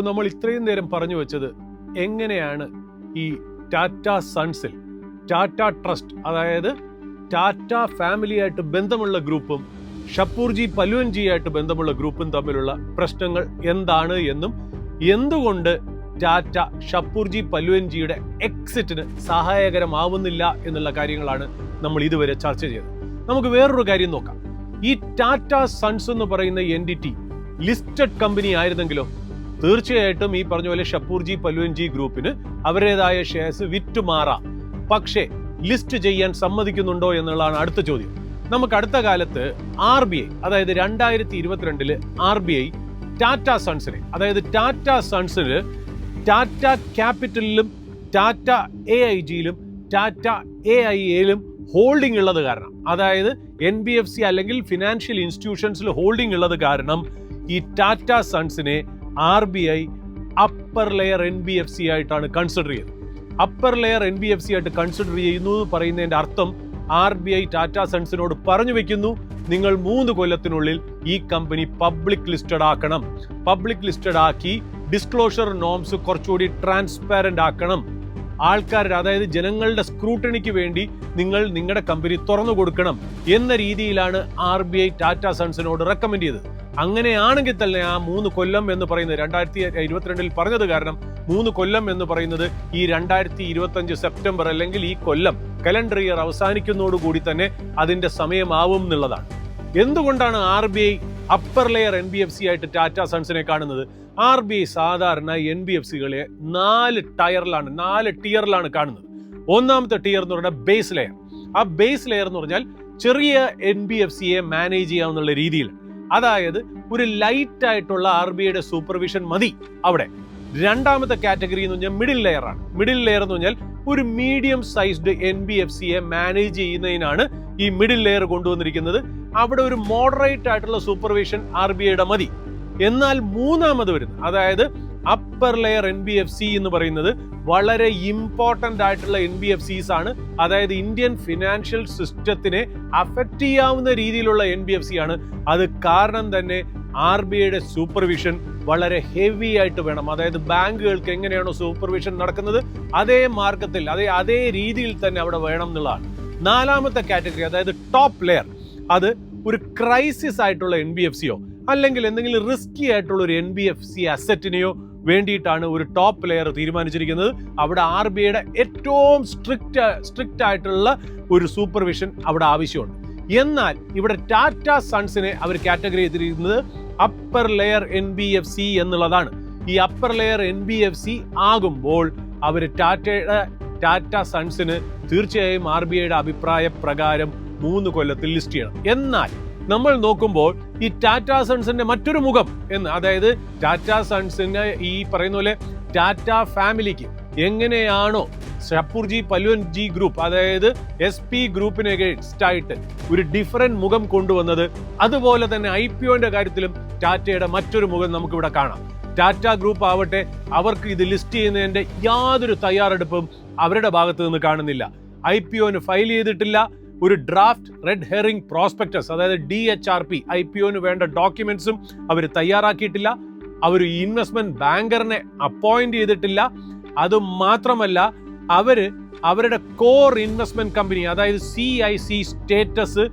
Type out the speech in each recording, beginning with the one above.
അപ്പോൾ നമ്മൾ ഇത്രയും നേരം പറഞ്ഞു വെച്ചത് എങ്ങനെയാണ് ഈ ടാറ്റ സൺസിൽ ടാറ്റ ട്രസ്റ്റ് അതായത് ടാറ്റ ഫാമിലിയായിട്ട് ബന്ധമുള്ള ഗ്രൂപ്പും ഷപ്പൂർജി പലുവൻജി ആയിട്ട് ബന്ധമുള്ള ഗ്രൂപ്പും തമ്മിലുള്ള പ്രശ്നങ്ങൾ എന്താണ് എന്നും എന്തുകൊണ്ട് ടാറ്റ ഷപ്പൂർജി പലുവൻജിയുടെ എക്സിറ്റിന് സഹായകരമാവുന്നില്ല എന്നുള്ള കാര്യങ്ങളാണ് നമ്മൾ ഇതുവരെ ചർച്ച ചെയ്തത്. നമുക്ക് വേറൊരു കാര്യം നോക്കാം. ഈ ടാറ്റ സൺസ് എന്ന് പറയുന്ന എന്റിറ്റി ലിസ്റ്റഡ് കമ്പനി ആയിരുന്നെങ്കിലോ തീർച്ചയായിട്ടും ഈ പറഞ്ഞ പോലെ ഷപ്പൂർജി പലുവൻജി ഗ്രൂപ്പിന് അവരുടേതായ ഷെയർസ് വിറ്റുമാറാം. പക്ഷേ ലിസ്റ്റ് ചെയ്യാൻ സമ്മതിക്കുന്നുണ്ടോ എന്നുള്ളതാണ് അടുത്ത ചോദ്യം. നമുക്ക് അടുത്ത കാലത്ത് ആർ ബി ഐ അതായത് രണ്ടായിരത്തി ഇരുപത്തിരണ്ടിൽ ആർ ബി ഐ ടാറ്റ സൺസിനെ അതായത് ടാറ്റ സൺസിന് ടാറ്റ ക്യാപിറ്റലിലും ടാറ്റ എ ഐ ജിയിലും ടാറ്റ എ ഐ എയിലും ഹോൾഡിംഗ് ഉള്ളത് കാരണം. അതായത് എൻ ബി എഫ് സി അല്ലെങ്കിൽ ഫിനാൻഷ്യൽ ഇൻസ്റ്റിറ്റ്യൂഷൻസിൽ ഹോൾഡിംഗ് ഉള്ളത് കാരണം ഈ Tata സൺസിനെ R B I upper layer N B F C ആയിട്ടാണ് കൺസിഡർ ചെയ്യുന്നത്. Upper layer N B F C ആയിട്ട് കൺസിഡർ ചെയ്യുന്നു എന്ന് പറയുന്നതിന്റെ അർത്ഥം ആർ ബി ഐ ടാറ്റ സൺസിനോട് പറഞ്ഞു വെക്കുന്നു നിങ്ങൾ മൂന്ന് കൊല്ലത്തിനുള്ളിൽ ഈ കമ്പനി പബ്ലിക് ലിസ്റ്റഡ് ആക്കണം. പബ്ലിക് ലിസ്റ്റഡ് ആക്കി ഡിസ്ക്ലോഷർ നോംസ് കുറച്ചുകൂടി ട്രാൻസ്പാരന്റ് ആക്കണം. ആൾക്കാരുടെ അതായത് ജനങ്ങളുടെ സ്ക്രൂട്ടണിക്ക് വേണ്ടി നിങ്ങൾ നിങ്ങളുടെ കമ്പനി തുറന്നു കൊടുക്കണം എന്ന രീതിയിലാണ് ആർ ബി ഐ ടാറ്റ സൺസിനോട് റെക്കമെൻഡ് ചെയ്തത്. അങ്ങനെയാണെങ്കിൽ തന്നെ ആ മൂന്ന് കൊല്ലം എന്ന് പറയുന്നത് രണ്ടായിരത്തി ഇരുപത്തിരണ്ടിൽ പറഞ്ഞത് കാരണം മൂന്ന് കൊല്ലം എന്ന് പറയുന്നത് ഈ രണ്ടായിരത്തി ഇരുപത്തഞ്ച് സെപ്റ്റംബർ അല്ലെങ്കിൽ ഈ കൊല്ലം കലണ്ടർ ഇയർ അവസാനിക്കുന്നതോടുകൂടി തന്നെ അതിന്റെ സമയമാവും എന്നുള്ളതാണ്. എന്തുകൊണ്ടാണ് R B I upper layer N B F C ആയിട്ട് ടാറ്റ സൺസിനെ കാണുന്നത്. ആർ ബി ഐ സാധാരണ എൻ ബി എഫ് സികളെ നാല് ടയറിലാണ് നാല് ടിയറിലാണ് കാണുന്നത്. ഒന്നാമത്തെ ടിയർ എന്ന് പറഞ്ഞാൽ ബേസ് ലെയർ ആ ബേസ് ലെയർ എന്ന് പറഞ്ഞാൽ ചെറിയ എൻ ബി എഫ് സിയെ മാനേജ് ചെയ്യാവുന്ന രീതിയിൽ. അതായത് ഒരു ലൈറ്റ് ആയിട്ടുള്ള ആർ ബി ഐയുടെ സൂപ്പർവിഷൻ മതി അവിടെ. രണ്ടാമത്തെ കാറ്റഗറി എന്ന് പറഞ്ഞാൽ മിഡിൽ ലെയർ ആണ്. മിഡിൽ ലെയർ എന്ന് പറഞ്ഞാൽ ഒരു medium sized N B F സിയെ മാനേജ് ചെയ്യുന്നതിനാണ് ഈ മിഡിൽ ലെയർ കൊണ്ടുവന്നിരിക്കുന്നത്. അവിടെ ഒരു മോഡറേറ്റ് ആയിട്ടുള്ള സൂപ്പർവിഷൻ ആർ ബി ഐയുടെ മതി. എന്നാൽ മൂന്നാമത് വരുന്നത് അതായത് upper layer N B F C എന്ന് പറയുന്നത് വളരെ ഇമ്പോർട്ടന്റ് ആയിട്ടുള്ള എൻ ബി എഫ് സീസ് ആണ്. അതായത് ഇന്ത്യൻ ഫിനാൻഷ്യൽ സിസ്റ്റത്തിനെ അഫക്റ്റ് ചെയ്യാവുന്ന രീതിയിലുള്ള എൻ ബി എഫ് സി ആണ്. അത് കാരണം തന്നെ ആർ ബി ഐയുടെ സൂപ്പർവിഷൻ വളരെ ഹെവി ആയിട്ട് വേണം. അതായത് ബാങ്കുകൾക്ക് എങ്ങനെയാണോ സൂപ്പർവിഷൻ നടക്കുന്നത് അതേ മാർഗത്തിൽ അതേ അതേ രീതിയിൽ തന്നെ അവിടെ വേണം എന്നുള്ളതാണ്. നാലാമത്തെ കാറ്റഗറി അതായത് ടോപ്പ് ലെയർ അത് ഒരു ക്രൈസിസ് ആയിട്ടുള്ള എൻ ബി എഫ് സിയോ അല്ലെങ്കിൽ എന്തെങ്കിലും റിസ്കി ആയിട്ടുള്ള ഒരു എൻ ബി എഫ് സി അസറ്റിനെയോ വേണ്ടിയിട്ടാണ് ഒരു ടോപ്പ് ലെയർ തീരുമാനിച്ചിരിക്കുന്നത്. അവിടെ ആർ ബി ഐയുടെ ഏറ്റവും സ്ട്രിക്റ്റ് സ്ട്രിക്റ്റ് ആയിട്ടുള്ള ഒരു സൂപ്പർവിഷൻ അവിടെ ആവശ്യമുണ്ട്. എന്നാൽ ഇവിടെ ടാറ്റ സൺസിനെ അവർ കാറ്റഗറി ചെയ്തിരിക്കുന്നത് upper layer N B F C എന്നുള്ളതാണ്. ഈ upper layer N B F C ആകുമ്പോൾ അവർ ടാറ്റയുടെ ടാറ്റ സൺസിന് തീർച്ചയായും ആർ ബി ഐയുടെ അഭിപ്രായ പ്രകാരം മൂന്ന് കൊല്ലത്തിൽ ലിസ്റ്റ് ചെയ്യണം. എന്നാൽ നമ്മൾ നോക്കുമ്പോൾ ഈ ടാറ്റ സൺസിന്റെ മറ്റൊരു മുഖം എന്ന് അതായത് ടാറ്റ സൺസിന് ഈ പറയുന്ന പോലെ ടാറ്റ ഫാമിലിക്ക് എങ്ങനെയാണോ ഷപ്പൂർജി പലുവൻജി ഗ്രൂപ്പ് അതായത് എസ് പി ഗ്രൂപ്പിന് ഒരു ഡിഫറന്റ് മുഖം കൊണ്ടുവന്നത്. അതുപോലെ തന്നെ ഐ പി ഒന്റെ കാര്യത്തിലും ടാറ്റയുടെ മറ്റൊരു മുഖം നമുക്കിവിടെ കാണാം. ടാറ്റ ഗ്രൂപ്പ് ആവട്ടെ അവർക്ക് ഇത് ലിസ്റ്റ് ചെയ്യുന്നതിന്റെ യാതൊരു തയ്യാറെടുപ്പും അവരുടെ ഭാഗത്ത് നിന്ന് കാണുന്നില്ല. ഐ പി ഒന് ഫയൽ ചെയ്തിട്ടില്ല. ഒരു ഡ്രാഫ്റ്റ് റെഡ് ഹെയറിംഗ് പ്രോസ്പെക്ടസ് അതായത് D H R P I P ഒന് വേണ്ട ഡോക്യുമെന്റ്സും അവർ തയ്യാറാക്കിയിട്ടില്ല. അവർ ഇൻവെസ്റ്റ്മെന്റ് ബാങ്കറിനെ അപ്പോയിന്റ് ചെയ്തിട്ടില്ല. അത് മാത്രമല്ല അവർ അവരുടെ കോർ ഇൻവെസ്റ്റ്മെന്റ് കമ്പനി അതായത് C I C status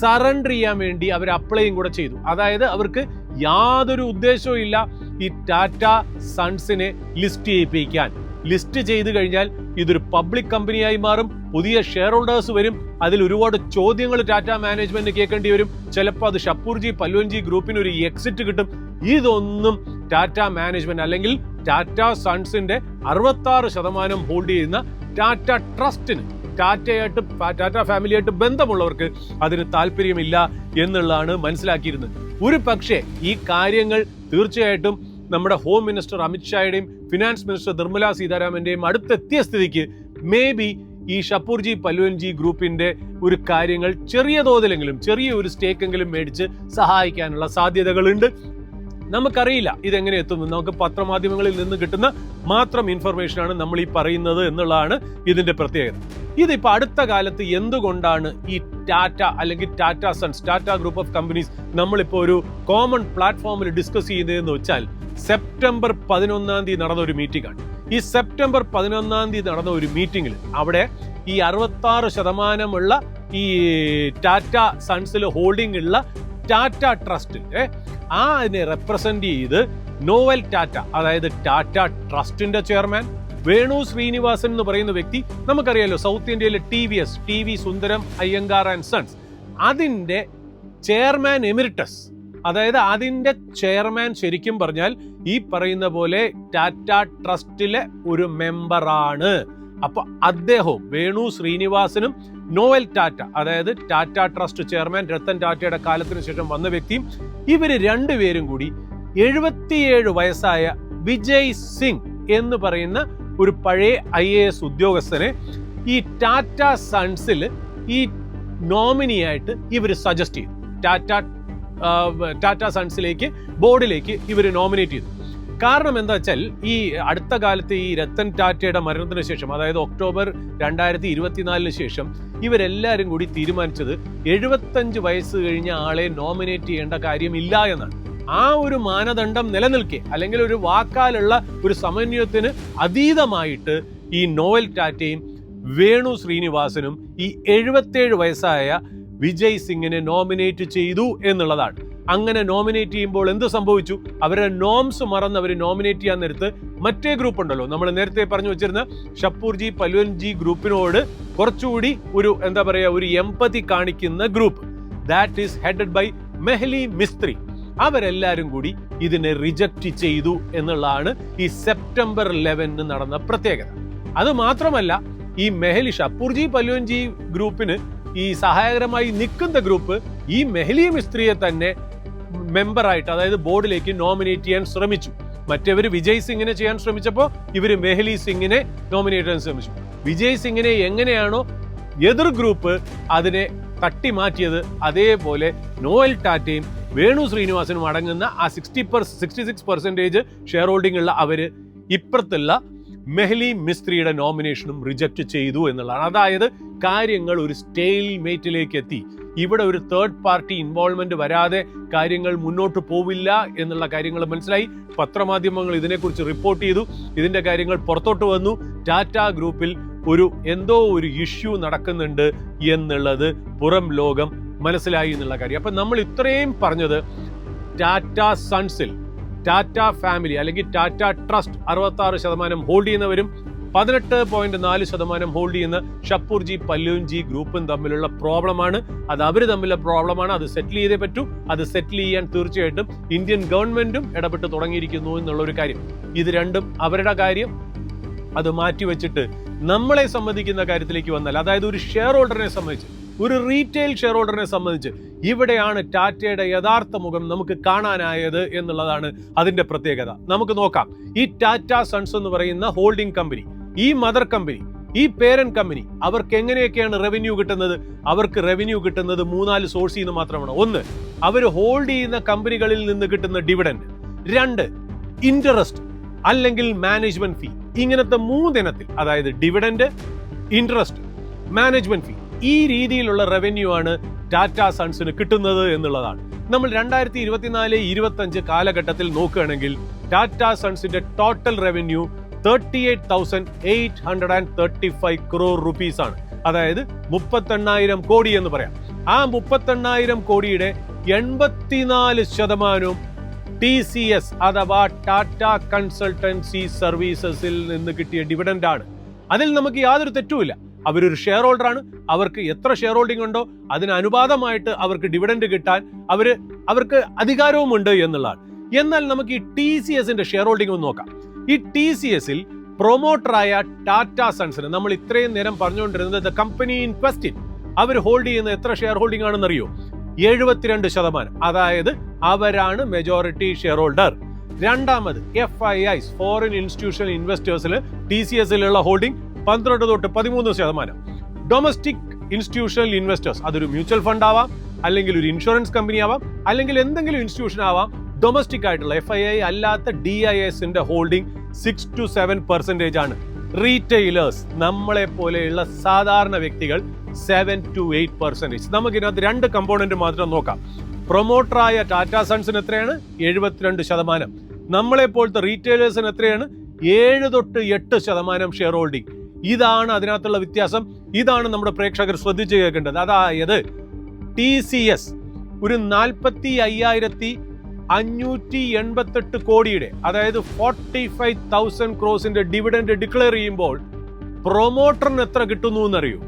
surrender ചെയ്യാൻ വേണ്ടി അവർ അപ്ലൈയും കൂടെ ചെയ്തു. അതായത് അവർക്ക് യാതൊരു ഉദ്ദേശവും ഇല്ല ഈ ടാറ്റ സൺസിനെ ലിസ്റ്റ് ചെയ്യിപ്പിക്കാൻ. ലിസ്റ്റ് ചെയ്ത് കഴിഞ്ഞാൽ ഇതൊരു പബ്ലിക് കമ്പനിയായി മാറും പുതിയ ഷെയർ ഹോൾഡേഴ്സ് വരും അതിൽ ഒരുപാട് ചോദ്യങ്ങൾ ടാറ്റ മാനേജ്മെന്റ് കേൾക്കേണ്ടി വരും. ചിലപ്പോൾ അത് ഷപ്പൂർജി പല്ലുവൻജി ഗ്രൂപ്പിന് ഒരു എക്സിറ്റ് കിട്ടും. ഇതൊന്നും ടാറ്റ മാനേജ്മെന്റ് അല്ലെങ്കിൽ ടാറ്റ സൺസിന്റെ അറുപത്തി ശതമാനം ഹോൾഡ് ചെയ്യുന്ന ടാറ്റ ട്രസ്റ്റിന് ടാറ്റയായിട്ട് ടാറ്റ ഫാമിലിയായിട്ട് ബന്ധമുള്ളവർക്ക് അതിന് താല്പര്യമില്ല എന്നുള്ളതാണ് മനസ്സിലാക്കിയിരുന്നത്. ഒരു പക്ഷേ ഈ കാര്യങ്ങൾ തീർച്ചയായിട്ടും നമ്മുടെ ഹോം മിനിസ്റ്റർ അമിത്ഷായുടെയും ഫിനാൻസ് മിനിസ്റ്റർ നിർമ്മല സീതാരാമന്റെയും അടുത്തെത്തിയ സ്ഥിതിക്ക് മേ ബി ഈ ഷപ്പൂർജി പല്ലുവൻജി ഗ്രൂപ്പിന്റെ ഒരു കാര്യങ്ങൾ ചെറിയ തോതിലെങ്കിലും ചെറിയ ഒരു സ്റ്റേക്കെങ്കിലും മേടിച്ച് സഹായിക്കാനുള്ള സാധ്യതകളുണ്ട്. നമുക്കറിയില്ല ഇതെങ്ങനെ എത്തുന്നു നമുക്ക് പത്രമാധ്യമങ്ങളിൽ നിന്ന് കിട്ടുന്ന മാത്രം ഇൻഫർമേഷൻ ആണ് നമ്മൾ ഈ പറയുന്നത് എന്നുള്ളതാണ് ഇതിന്റെ പ്രത്യേകത. ഇതിപ്പോ അടുത്ത കാലത്ത് എന്തുകൊണ്ടാണ് ഈ ടാറ്റ അല്ലെങ്കിൽ Tata Sons Tata group of companies നമ്മളിപ്പോൾ ഒരു കോമൺ പ്ലാറ്റ്ഫോമിൽ ഡിസ്കസ് ചെയ്യുന്നതെന്ന് വെച്ചാൽ സെപ്റ്റംബർ പതിനൊന്നാം തീയതി നടന്ന ഒരു മീറ്റിംഗ് ആണ്. ഈ സെപ്റ്റംബർ പതിനൊന്നാം തീയതി നടന്ന ഒരു മീറ്റിംഗിൽ അവിടെ ഈ അറുപത്താറ് ശതമാനമുള്ള ഈ ടാറ്റ സൺസിൽ ഹോൾഡിംഗ് ഉള്ള ടാറ്റ ട്രസ്റ്റിൽ ആ അതിനെ റെപ്രസെന്റ് ചെയ്ത് നോവൽ ടാറ്റ അതായത് ടാറ്റ ട്രസ്റ്റിന്റെ ചെയർമാൻ വേണു ശ്രീനിവാസൻ എന്ന് പറയുന്ന വ്യക്തി നമുക്കറിയാലോ സൗത്ത് ഇന്ത്യയിലെ T V S T V Sundaram Iyengar and Sons. അതിന്റെ ചെയർമാൻ എമിരിറ്റസ് അതായത് അതിന്റെ ചെയർമാൻ ശരിക്കും പറഞ്ഞാൽ ഈ പറയുന്ന പോലെ ടാറ്റ ട്രസ്റ്റിലെ ഒരു മെമ്പറാണ് അപ്പൊ അദ്ദേഹവും വേണു ശ്രീനിവാസനും നോവൽ ടാറ്റ അതായത് ടാറ്റ ട്രസ്റ്റ് ചെയർമാൻ രത്തൻ ടാറ്റയുടെ കാലത്തിന് ശേഷം വന്ന വ്യക്തിയും ഇവർ രണ്ടുപേരും കൂടി എഴുപത്തിയേഴ് വയസ്സായ വിജയ് സിംഗ് എന്ന് പറയുന്ന ഒരു പഴയ ഐ എ എസ് ഉദ്യോഗസ്ഥനെ ഈ ടാറ്റ സൺസിൽ ഈ നോമിനിയായിട്ട് ഇവർ സജസ്റ്റ് ചെയ്തു. ടാറ്റ ടാറ്റ സൺസിലേക്ക് ബോർഡിലേക്ക് ഇവർ നോമിനേറ്റ് ചെയ്തു. കാരണം എന്താ വെച്ചാൽ ഈ അടുത്ത കാലത്ത് ഈ രത്തൻ ടാറ്റയുടെ മരണത്തിന് ശേഷം അതായത് ഒക്ടോബർ രണ്ടായിരത്തി ഇരുപത്തിനാലിന് ശേഷം ഇവരെല്ലാവരും കൂടി തീരുമാനിച്ചത് എഴുപത്തഞ്ച് വയസ്സ് കഴിഞ്ഞ ആളെ നോമിനേറ്റ് ചെയ്യേണ്ട കാര്യമില്ല എന്നാണ്. ആ ഒരു മാനദണ്ഡം നിലനിൽക്കെ അല്ലെങ്കിൽ ഒരു വാക്കാലുള്ള ഒരു സമന്വയത്തിന് അതീതമായിട്ട് ഈ നോവൽ ടാറ്റയും വേണു ശ്രീനിവാസനും ഈ എഴുപത്തേഴ് വയസ്സായ വിജയ് സിംഗിനെ നോമിനേറ്റ് ചെയ്തു എന്നുള്ളതാണ്. അങ്ങനെ നോമിനേറ്റ് ചെയ്യുമ്പോൾ എന്ത് സംഭവിച്ചു? അവരുടെ നോംസ് മറന്ന് അവർ നോമിനേറ്റ് ചെയ്യാൻ നേരത്ത് മറ്റേ ഗ്രൂപ്പ് ഉണ്ടല്ലോ. നമ്മൾ നേരത്തെ പറഞ്ഞു വെച്ചിരുന്ന ഷപ്പൂർജി പൽവൻജി ഗ്രൂപ്പിനോട് കുറച്ചുകൂടി ഒരു എന്താ പറയുക ഒരു എമ്പതി കാണിക്കുന്ന group that is headed by Mehli Mistry. അവരെല്ലാവരും കൂടി ഇതിനെ റിജക്റ്റ് ചെയ്തു എന്നുള്ളതാണ് ഈ സെപ്റ്റംബർ ലെവനിന് നടന്ന പ്രത്യേകത. അത് മാത്രമല്ല ഈ മെഹലി ഷപ്പൂർജി പല്ലുവൻജി ഗ്രൂപ്പിന് ഈ സഹായകരമായി നിൽക്കുന്ന ഗ്രൂപ്പ് ഈ മെഹലി മിസ്ത്രിയെ തന്നെ മെമ്പറായിട്ട് അതായത് ബോർഡിലേക്ക് നോമിനേറ്റ് ചെയ്യാൻ ശ്രമിച്ചു. മറ്റവർ വിജയ് സിംഗിനെ ചെയ്യാൻ ശ്രമിച്ചപ്പോൾ ഇവർ മെഹലി സിംഗിനെ നോമിനേറ്റ് ചെയ്യാൻ ശ്രമിച്ചു. വിജയ് സിംഗിനെ എങ്ങനെയാണോ എതിർ ഗ്രൂപ്പ് അതിനെ തട്ടി മാറ്റിയത് അതേപോലെ നോയൽ ടാറ്റയും വേണു ശ്രീനിവാസനും അടങ്ങുന്ന ആ sixty per sixty six percentage share holding ഉള്ള അവർ ഇപ്പുറത്തുള്ള മെഹ്ലി മിസ്ത്രിയുടെ നോമിനേഷനും റിജക്റ്റ് ചെയ്തു എന്നുള്ളതാണ്. അതായത് കാര്യങ്ങൾ ഒരു സ്റ്റേൽ മേറ്റിലേക്ക് എത്തി. ഇവിടെ ഒരു തേർഡ് പാർട്ടി ഇൻവോൾവ്മെന്റ് വരാതെ കാര്യങ്ങൾ മുന്നോട്ട് പോവില്ല എന്നുള്ള കാര്യങ്ങൾ മനസ്സിലായി. പത്രമാധ്യമങ്ങൾ ഇതിനെക്കുറിച്ച് റിപ്പോർട്ട് ചെയ്തു. ഇതിന്റെ കാര്യങ്ങൾ പുറത്തോട്ട് വന്നു. ടാറ്റ ഗ്രൂപ്പിൽ ഒരു എന്തോ ഒരു ഇഷ്യൂ നടക്കുന്നുണ്ട് എന്നുള്ളത് പുറം ലോകം മനസ്സിലായി എന്നുള്ള കാര്യം. അപ്പൊ നമ്മൾ ഇത്രയും പറഞ്ഞത് ടാറ്റ സൺസിൽ ടാറ്റ ഫാമിലി അല്ലെങ്കിൽ ടാറ്റ ട്രസ്റ്റ് അറുപത്തി ആറ് ശതമാനം ഹോൾഡ് ചെയ്യുന്നവരും പതിനെട്ട് പോയിന്റ് നാല് ശതമാനം ഹോൾഡ് ചെയ്യുന്ന ഷപ്പൂർജി പല്ലൂൻജി ഗ്രൂപ്പും തമ്മിലുള്ള പ്രോബ്ലമാണ് അത് അവർ തമ്മിലുള്ള പ്രോബ്ലമാണ് അത് സെറ്റിൽ ചെയ്തേ പറ്റൂ. അത് സെറ്റിൽ ചെയ്യാൻ തീർച്ചയായിട്ടും ഇന്ത്യൻ ഗവൺമെന്റും ഇടപെട്ട് തുടങ്ങിയിരിക്കുന്നു എന്നുള്ള ഒരു കാര്യം. ഇത് രണ്ടും അവരുടെ കാര്യം. അത് മാറ്റിവെച്ചിട്ട് നമ്മളെ സംബന്ധിക്കുന്ന കാര്യത്തിലേക്ക് വന്നാൽ അതായത് ഒരു ഷെയർ ഹോൾഡറിനെ സംബന്ധിച്ച് ഒരു റീറ്റെയിൽ ഷെയർ ഹോൾഡറിനെ സംബന്ധിച്ച് ഇവിടെയാണ് ടാറ്റയുടെ യഥാർത്ഥ മുഖം നമുക്ക് കാണാനായത് എന്നുള്ളതാണ് അതിന്റെ പ്രത്യേകത. നമുക്ക് നോക്കാം. ഈ ടാറ്റ സൺസ് എന്ന് പറയുന്ന ഹോൾഡിംഗ് കമ്പനി ഈ മദർ കമ്പനി ഈ പേരന്റ് കമ്പനി അവർക്ക് എങ്ങനെയൊക്കെയാണ് റവന്യൂ കിട്ടുന്നത്? അവർക്ക് റവന്യൂ കിട്ടുന്നത് മൂന്നാൽ സോഴ്സിൽ നിന്ന് മാത്രമാണ്. ഒന്ന് അവർ ഹോൾഡ് ചെയ്യുന്ന കമ്പനികളിൽ നിന്ന് കിട്ടുന്ന ഡിവിഡൻഡ് രണ്ട് ഇൻട്രസ്റ്റ് അല്ലെങ്കിൽ മാനേജ്മെന്റ് ഫീ ഇങ്ങനത്തെ മൂന്നിനത്തിൽ അതായത് ഡിവിഡൻഡ് ഇൻട്രസ്റ്റ് മാനേജ്മെന്റ് ഫീ ഈ രീതിയിലുള്ള റവന്യൂ ആണ് ടാറ്റ സൺസിന് കിട്ടുന്നത് എന്നുള്ളതാണ്. നമ്മൾ രണ്ടായിരത്തി ഇരുപത്തിനാല് ഇരുപത്തി അഞ്ച് കാലഘട്ടത്തിൽ നോക്കുകയാണെങ്കിൽ Tata സൺസിന്റെ total revenue thirty eight thousand eight hundred and thirty five crore rupees ആണ്. അതായത് മുപ്പത്തെണ്ണായിരം കോടി എന്ന് പറയാം. ആ മുപ്പത്തെണ്ണായിരം കോടിയുടെ എൺപത്തിനാല് ശതമാനവും ടി സി എസ് അഥവാ ടാറ്റ കൺസൾട്ടൻസി സർവീസസിൽ നിന്ന് കിട്ടിയ ഡിവിഡന്റ് ആണ്. അതിൽ നമുക്ക് യാതൊരു തെറ്റുമില്ല. അവരൊരു ഷെയർ ഹോൾഡർ ആണ്. അവർക്ക് എത്ര ഷെയർ ഹോൾഡിംഗ് ഉണ്ടോ അതിന് അനുപാതമായിട്ട് അവർക്ക് ഡിവിഡൻഡ് കിട്ടാൻ അവർ അവർക്ക് അധികാരവും ഉണ്ട് എന്നുള്ളതാണ്. എന്നാൽ നമുക്ക് ഈ ടി സി എസിന്റെ ഷെയർ ഹോൾഡിംഗ് ഒന്ന് നോക്കാം. ഈ ടി സി എസിൽ പ്രൊമോട്ടറായ ടാറ്റ സൺസിന് നമ്മൾ ഇത്രയും നേരം പറഞ്ഞുകൊണ്ടിരുന്നത് ദ കമ്പനി ഇൻ ക്വസ്റ്റ്യൻ അവർ ഹോൾഡ് ചെയ്യുന്ന എത്ര ഷെയർ ഹോൾഡിംഗ് ആണെന്ന് അറിയോ എഴുപത്തിരണ്ട് ശതമാനം. അതായത് അവരാണ് മെജോറിറ്റി ഷെയർ ഹോൾഡർ രണ്ടാമത് F I Is foreign institutional ഇൻവെസ്റ്റേഴ്സിൽ T C എസിലുള്ള ഹോൾഡിംഗ് പന്ത്രണ്ട് തൊട്ട് പതിമൂന്ന് ശതമാനം. ഡൊമസ്റ്റിക് ഇൻസ്റ്റിറ്റ്യൂഷണൽ ഇൻവെസ്റ്റേഴ്സ് അതൊരു മ്യൂച്വൽ ഫണ്ട് ആവാം അല്ലെങ്കിൽ ഒരു ഇൻഷുറൻസ് കമ്പനി ആവാം അല്ലെങ്കിൽ എന്തെങ്കിലും ഇൻസ്റ്റിറ്റ്യൂഷൻ ആവാം ഡൊമസ്റ്റിക് ആയിട്ടുള്ള എഫ് ഐ ഐ അല്ലാത്ത ഡി ഐ എസിന്റെ holding six to seven percentage ആണ്. റീറ്റെയിലേഴ്സ് നമ്മളെ പോലെയുള്ള സാധാരണ വ്യക്തികൾ സെവൻ ടു എയ്റ്റ് പെർസെന്റേജ് നമുക്കിതിനകത്ത് രണ്ട് കമ്പോണന്റ് മാത്രം നോക്കാം. പ്രൊമോട്ടറായ ടാറ്റ സൺസിന് എത്രയാണ്? എഴുപത്തിരണ്ട് ശതമാനം. നമ്മളെ പോലത്തെ റീറ്റെയിലേഴ്സിന് എത്രയാണ്? ഏഴ് തൊട്ട് എട്ട് ശതമാനം ഷെയർ ഹോൾഡിംഗ് ഇതാണ് അതിനകത്തുള്ള വ്യത്യാസം. ഇതാണ് നമ്മുടെ പ്രേക്ഷകർ ശ്രദ്ധിച്ചു കേൾക്കേണ്ടത്. അതായത് ടി സി എസ് ഒരു നാൽപ്പത്തി അയ്യായിരത്തി അഞ്ഞൂറ്റി എൺപത്തെട്ട് കോടിയുടെ അതായത് ഫോർട്ടി ഫൈവ് തൗസൻഡ് ക്രോസിന്റെ ഡിവിഡൻഡ് ഡിക്ലെയർ ചെയ്യുമ്പോൾ പ്രൊമോട്ടറിന് എത്ര കിട്ടുന്നു എന്നറിയൂ.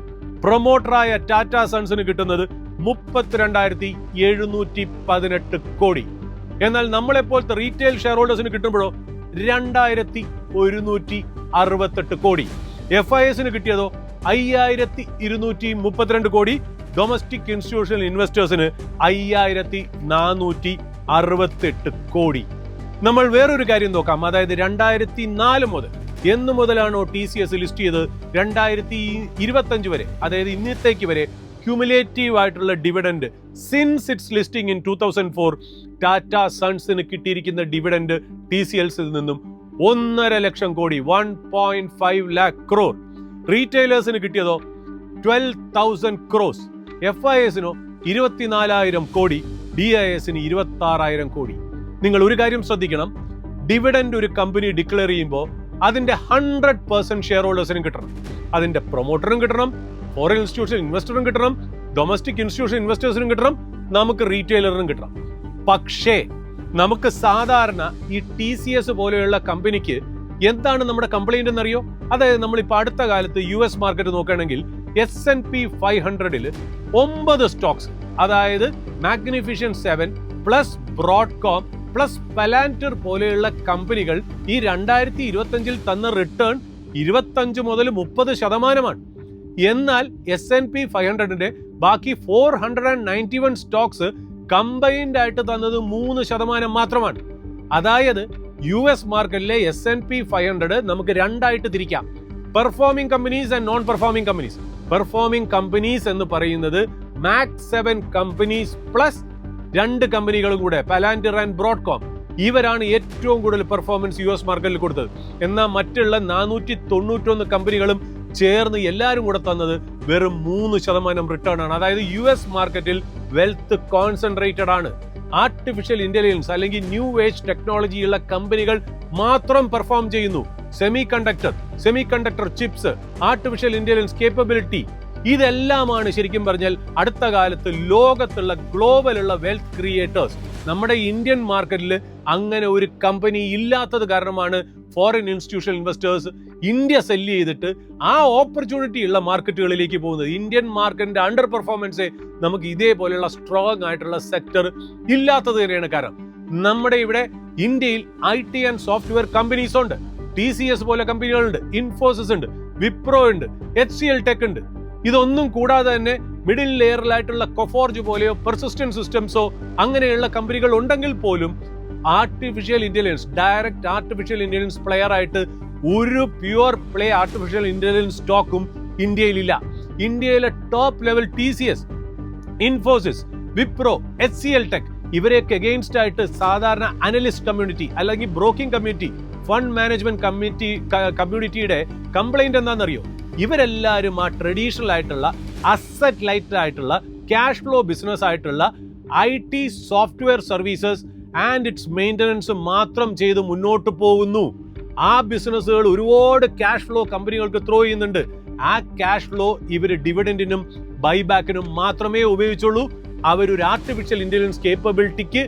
പ്രൊമോട്ടറായ ടാറ്റ സൺസിന് കിട്ടുന്നത് മുപ്പത്തിരണ്ടായിരത്തി എഴുന്നൂറ്റി പതിനെട്ട് കോടി. എന്നാൽ നമ്മളെപ്പോലത്തെ റീറ്റെയിൽ ഷെയർ ഹോൾഡേഴ്സിന് കിട്ടുമ്പോഴോ രണ്ടായിരത്തി ഒരുന്നൂറ്റി അറുപത്തെട്ട് കോടി. എഫ് ഐ എസിന് കിട്ടിയതോ അയ്യായിരത്തി ഇരുന്നൂറ്റി മുപ്പത്തിരണ്ട് കോടി. ഡൊമസ്റ്റിക് ഇൻസ്റ്റിറ്റ്യൂഷണൽ ഇൻവെസ്റ്റേഴ്സിന് അയ്യായിരത്തി നാനൂറ്റി അറുപത്തെട്ട് കോടി. നമ്മൾ വേറൊരു കാര്യം നോക്കാം. അതായത് രണ്ടായിരത്തി നാല് മുതൽ എന്ന് മുതലാണോ ടി സി എസ് ലിസ്റ്റ് ചെയ്ത് രണ്ടായിരത്തി ഇരുപത്തഞ്ച് വരെ അതായത് ഇന്നത്തേക്ക് വരെ ക്യൂമുലേറ്റീവ് ആയിട്ടുള്ള dividend since its listing in two thousand four Tata സൺസിന് കിട്ടിയിരിക്കുന്ന ഡിവിഡൻഡ് ടി സി എൽസിൽ നിന്നും ഒന്നര ലക്ഷം കോടി one point five lakh crore റീറ്റെയിലേഴ്സിന് കിട്ടിയതോ twelve thousand crores F I എസിനോ ഇരുപത്തിനാലായിരം കോടി. ഡി ഐ എസിന് ഇരുപത്തി ആറായിരം കോടി. നിങ്ങൾ ഒരു കാര്യം ശ്രദ്ധിക്കണം. ഡിവിഡൻഡ് ഒരു കമ്പനി ഡിക്ലെയർ ചെയ്യുമ്പോൾ അതിന്റെ ഹൺഡ്രഡ് പെർസെന്റ് ഷെയർ ഹോൾഡേഴ്സിനും കിട്ടണം. അതിന്റെ പ്രൊമോട്ടറും കിട്ടണം ഫോറിൻ ഇൻസ്റ്റിറ്റ്യൂഷൻ ഇൻവെസ്റ്ററും കിട്ടണം ഡൊമസ്റ്റിക് ഇൻസ്റ്റിറ്റ്യൂഷൻ ഇൻവെസ്റ്റേഴ്സിനും കിട്ടണം നമുക്ക് റീറ്റെയിലറിനും കിട്ടണം. പക്ഷേ നമുക്ക് സാധാരണ ഈ ടി സി എസ് പോലെയുള്ള കമ്പനിക്ക് എന്താണ് നമ്മുടെ കംപ്ലൈന്റ് എന്നറിയോ? അതായത് നമ്മളിപ്പോൾ അടുത്ത കാലത്ത് യു എസ് മാർക്കറ്റ് നോക്കുകയാണെങ്കിൽ എസ് എൻ പി ഫൈവ് ഹൺഡ്രഡിൽ ഒമ്പത് സ്റ്റോക്സ്. അതായത് magnificent seven plus Broadcom plus Palantir പോലെയുള്ള കമ്പനികൾ ഈ രണ്ടായിരത്തി ഇരുപത്തഞ്ചിൽ തന്ന റിട്ടേൺ ഇരുപത്തഞ്ച് മുതൽ മുപ്പത് ശതമാനമാണ്. എന്നാൽ എസ് എൻ പി ഫൈവ് ഹൺഡ്രഡിന്റെ ബാക്കി four hundred and ninety one stocks combined ആയിട്ട് തന്നത് മൂന്ന് ശതമാനം മാത്രമാണ്. അതായത് യു എസ് മാർക്കറ്റിലെ S N P five hundred നമുക്ക് രണ്ടായിട്ട് തിരിക്കാം. Performing companies and non performing companies performing companies എന്ന് പറയുന്നത് മാക്സ് സെവൻ കമ്പനീസ് പ്ലസ് രണ്ട് കമ്പനികളും കൂടെ പലാൻഡർ ആൻഡ് ബ്രോഡ്കോം ഇവരാണ് ഏറ്റവും കൂടുതൽ പെർഫോമൻസ് യു എസ് മാർക്കറ്റിൽ കൊടുത്തത്. എന്നാൽ മറ്റുള്ള നാനൂറ്റി തൊണ്ണൂറ്റൊന്ന് കമ്പനികളും ചേർന്ന് എല്ലാവരും കൂടെ തന്നത് വെറും മൂന്ന് ശതമാനം റിട്ടേൺ ആണ്. അതായത് യു എസ് മാർക്കറ്റിൽ വെൽത്ത് കോൺസെൻട്രേറ്റഡ് ആണ്. ആർട്ടിഫിഷ്യൽ ഇന്റലിജൻസ് അല്ലെങ്കിൽ ന്യൂ ഏജ് ടെക്നോളജിയുള്ള കമ്പനികൾ മാത്രം പെർഫോം ചെയ്യുന്നു. Semi conductor semi conductor chips artificial intelligence capability ഇതെല്ലാമാണ് ശരിക്കും പറഞ്ഞാൽ അടുത്ത കാലത്ത് ലോകത്തുള്ള ഗ്ലോബലുള്ള വെൽത്ത് ക്രിയേറ്റേഴ്സ് നമ്മുടെ ഇന്ത്യൻ മാർക്കറ്റിൽ അങ്ങനെ ഒരു കമ്പനി ഇല്ലാത്തത് കാരണമാണ് foreign institutional investors India sell ചെയ്തിട്ട് ആ ഓപ്പർച്യൂണിറ്റി ഉള്ള മാർക്കറ്റുകളിലേക്ക് പോകുന്നത്. ഇന്ത്യൻ മാർക്കറ്റിന്റെ അണ്ടർ പെർഫോമൻസ് നമുക്ക് ഇതേപോലെയുള്ള സ്ട്രോങ് ആയിട്ടുള്ള സെക്ടർ ഇല്ലാത്തത് തന്നെയാണ് കാരണം. നമ്മുടെ ഇവിടെ ഇന്ത്യയിൽ I T and software companies ഉണ്ട്. ടി സി എസ് പോലെ കമ്പനികളുണ്ട് ഇൻഫോസിസ് ഉണ്ട്. വിപ്രോ ഉണ്ട്. എച്ച് സി എൽ ടെക് ഉണ്ട്. ഇതൊന്നും കൂടാതെ തന്നെ മിഡിൽ ലെയറിലായിട്ടുള്ള കൊഫോർജ് പോലെയോ പെർസിസ്റ്റന്റ് സിസ്റ്റംസോ അങ്ങനെയുള്ള കമ്പനികൾ ഉണ്ടെങ്കിൽ പോലും artificial intelligence direct artificial intelligence player ആയിട്ട് ഒരു പ്യുവർ പ്ലേ ആർട്ടിഫിഷ്യൽ ഇന്റലിജൻസ് സ്റ്റോക്കും ഇന്ത്യയിലില്ല. ഇന്ത്യയിലെ top level T C S Infosys Wipro H C L tech ഇവരെയൊക്കെ എഗെയിൻസ്റ്റ് ആയിട്ട് സാധാരണ അനലിസ്റ്റ് കമ്മ്യൂണിറ്റി അല്ലെങ്കിൽ broking community fund management committee കമ്മ്യൂണിറ്റിയുടെ കംപ്ലൈന്റ് എന്താണെന്നറിയോ? ഇവരെല്ലാവരും ആ ട്രഡീഷണൽ ആയിട്ടുള്ള അസറ്റ് ലൈറ്റ് ആയിട്ടുള്ള ക്യാഷ് ഫ്ലോ ബിസിനസ് ആയിട്ടുള്ള I T software services and it's maintenance മാത്രം ചെയ്ത് മുന്നോട്ട് പോകുന്നു. ആ ബിസിനസ്സുകൾ ഒരുപാട് ക്യാഷ് ഫ്ലോ കമ്പനികൾക്ക് ത്രോ ചെയ്യുന്നുണ്ട്. ആ ക്യാഷ് ഫ്ലോ ഇവർ ഡിവിഡന്റിനും ബൈബാക്കിനും മാത്രമേ ഉപയോഗിച്ചുള്ളൂ. അവരൊരു ആർട്ടിഫിഷ്യൽ ഇന്റലിജൻസ് കേപ്പബിലിറ്റിക്ക്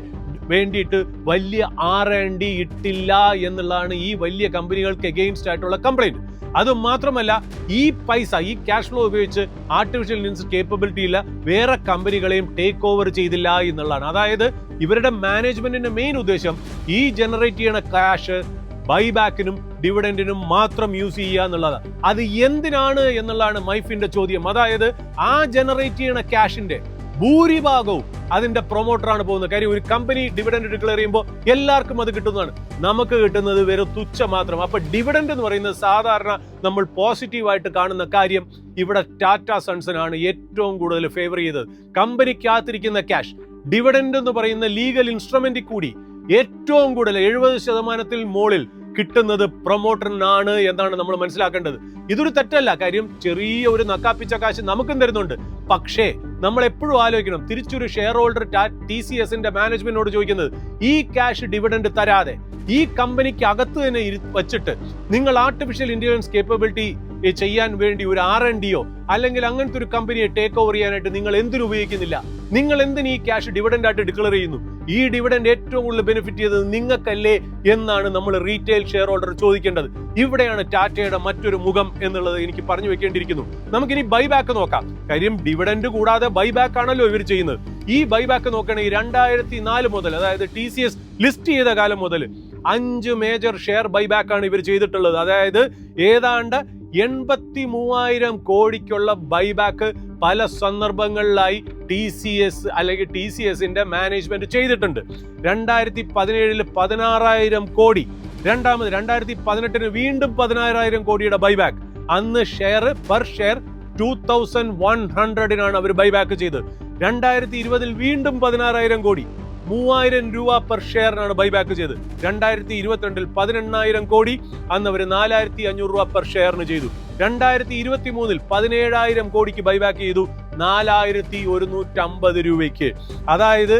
വേണ്ടിയിട്ട് വലിയ ആർ ആൻഡ് ഡി ഇട്ടില്ല എന്നുള്ളതാണ് ഈ വലിയ കമ്പനികൾക്ക് എഗെയിൻസ്റ്റ് ആയിട്ടുള്ള കംപ്ലൈന്റ് അത് മാത്രമല്ല ഈ പൈസ ഈ ക്യാഷ് ഫ്ലോ ഉപയോഗിച്ച് ആർട്ടിഫിഷ്യൽ ഇന്റലിജൻസ് കേപ്പബിലിറ്റി ഇല്ല വേറെ കമ്പനികളെയും ടേക്ക് ഓവർ ചെയ്തില്ല എന്നുള്ളതാണ്. അതായത് ഇവരുടെ മാനേജ്മെന്റിന്റെ മെയിൻ ഉദ്ദേശം ഈ ജനറേറ്റ് ചെയ്യണ ക്യാഷ് ബൈബാക്കിനും ഡിവിഡൻഡിനും മാത്രം യൂസ് ചെയ്യുക എന്നുള്ളതാണ്. അത് എന്തിനാണ് എന്നുള്ളതാണ് മൈഫിന്റെ ചോദ്യം. അതായത് ആ ജനറേറ്റ് ചെയ്യണ ക്യാഷിന്റെ ഭൂരിഭാഗവും അതിന്റെ പ്രൊമോട്ടറാണ് പോകുന്നത്. കാര്യം ഒരു കമ്പനി ഡിവിഡൻഡ് ഡിക്ലെയർ ചെയ്യുമ്പോൾ എല്ലാവർക്കും അത് കിട്ടുന്നതാണ്. നമുക്ക് കിട്ടുന്നത് വെറും തുച്ഛ മാത്രം. അപ്പൊ ഡിവിഡൻഡ് എന്ന് പറയുന്നത് സാധാരണ നമ്മൾ പോസിറ്റീവായിട്ട് കാണുന്ന കാര്യം ഇവിടെ ടാറ്റ സൺസിനാണ് ഏറ്റവും കൂടുതൽ ഫേവർ ചെയ്തത്. കമ്പനിക്കകത്തിരിക്കുന്ന ക്യാഷ് ഡിവിഡൻഡ് എന്ന് പറയുന്ന ലീഗൽ ഇൻസ്ട്രുമെന്റിൽ കൂടി ഏറ്റവും കൂടുതൽ എഴുപത് ശതമാനത്തിൽ മുകളിൽ കിട്ടുന്നത് പ്രൊമോട്ടറിനാണ് എന്നാണ് നമ്മൾ മനസ്സിലാക്കേണ്ടത്. ഇതൊരു തെറ്റല്ല. കാര്യം ചെറിയ ഒരു നക്കാപ്പിച്ച കാശ് നമുക്കും തരുന്നുണ്ട്. പക്ഷേ നമ്മൾ എപ്പോഴും ആലോചിക്കണം. തിരിച്ചൊരു ഷെയർ ഹോൾഡർ ടി സി എസിന്റെ മാനേജ്മെന്റിനോട് ചോദിക്കുന്നത് ഈ ക്യാഷ് ഡിവിഡൻഡ് തരാതെ ഈ കമ്പനിക്ക് അകത്ത് തന്നെ വച്ചിട്ട് നിങ്ങൾ ആർട്ടിഫിഷ്യൽ ഇന്റലിജൻസ് കേപ്പബിലിറ്റി ചെയ്യാൻ വേണ്ടി ഒരു ആർ എൻ ഡിയോ അല്ലെങ്കിൽ അങ്ങനത്തെ ഒരു കമ്പനിയെ ടേക്ക് ഓവർ ചെയ്യാനായിട്ട് നിങ്ങൾ എന്തിനു ഉപയോഗിക്കുന്നില്ല. നിങ്ങൾ എന്തിന് ഈ ക്യാഷ് ഡിവിഡൻഡ് ആയിട്ട് ഡിക്ലെയർ ചെയ്യുന്നു? ഈ ഡിവിഡൻഡ് ഏറ്റവും കൂടുതൽ ബെനിഫിറ്റ് ചെയ്തത് നിങ്ങൾക്കല്ലേ എന്നാണ് നമ്മൾ റീറ്റെയിൽ ഷെയർ ഹോൾഡർ ചോദിക്കേണ്ടത്. ഇവിടെയാണ് ടാറ്റയുടെ മറ്റൊരു മുഖം എന്നുള്ളത് എനിക്ക് പറഞ്ഞു വെക്കേണ്ടിയിരിക്കുന്നു. നമുക്കിനി ബൈബാക്ക് നോക്കാം. കാര്യം ഡിവിഡൻഡ് കൂടാതെ ബൈബാക്ക് ആണല്ലോ ഇവർ ചെയ്യുന്നത്. ഈ ബൈബാക്ക് നോക്കുകയാണെങ്കിൽ രണ്ടായിരത്തി നാല് മുതൽ അതായത് ടി സി എസ് ലിസ്റ്റ് ചെയ്ത കാലം മുതൽ അഞ്ച് മേജർ ഷെയർ ബൈബാക്ക് ആണ് ഇവർ ചെയ്തിട്ടുള്ളത്. അതായത് ഏതാണ്ട് എൺപത്തി മൂവായിരം കോടിക്കുള്ള ബൈബാക്ക് പല സന്ദർഭങ്ങളിലായി ടി സി എസ് അല്ലെങ്കിൽ ടി സി എസിന്റെ മാനേജ്മെന്റ് ചെയ്തിട്ടുണ്ട്. രണ്ടായിരത്തി പതിനേഴിൽ പതിനാറായിരം കോടി. രണ്ടാമത് രണ്ടായിരത്തി പതിനെട്ടിന് വീണ്ടും പതിനാറായിരം കോടിയുടെ ബൈബാക്ക് അന്ന് share per share two thousand one ഹൺഡ്രഡിനാണ് അവർ ബൈബാക്ക് ചെയ്തത്. രണ്ടായിരത്തി ഇരുപതിൽ വീണ്ടും പതിനാറായിരം കോടി. മൂവായിരം രൂപ പെർ ഷെയറിനാണ് ബൈബാക്ക് ചെയ്തത്. രണ്ടായിരത്തി ഇരുപത്തിരണ്ടിൽ പതിനെണ്ണായിരം കോടി അന്ന് അവർ നാലായിരത്തി അഞ്ഞൂറ് രൂപ പെർ ഷെയറിന് ചെയ്തു. രണ്ടായിരത്തി ഇരുപത്തി മൂന്നിൽ പതിനേഴായിരം കോടിക്ക് ബൈബാക്ക് ചെയ്തു നാലായിരത്തി ഒരുന്നൂറ്റമ്പത് രൂപയ്ക്ക്. അതായത്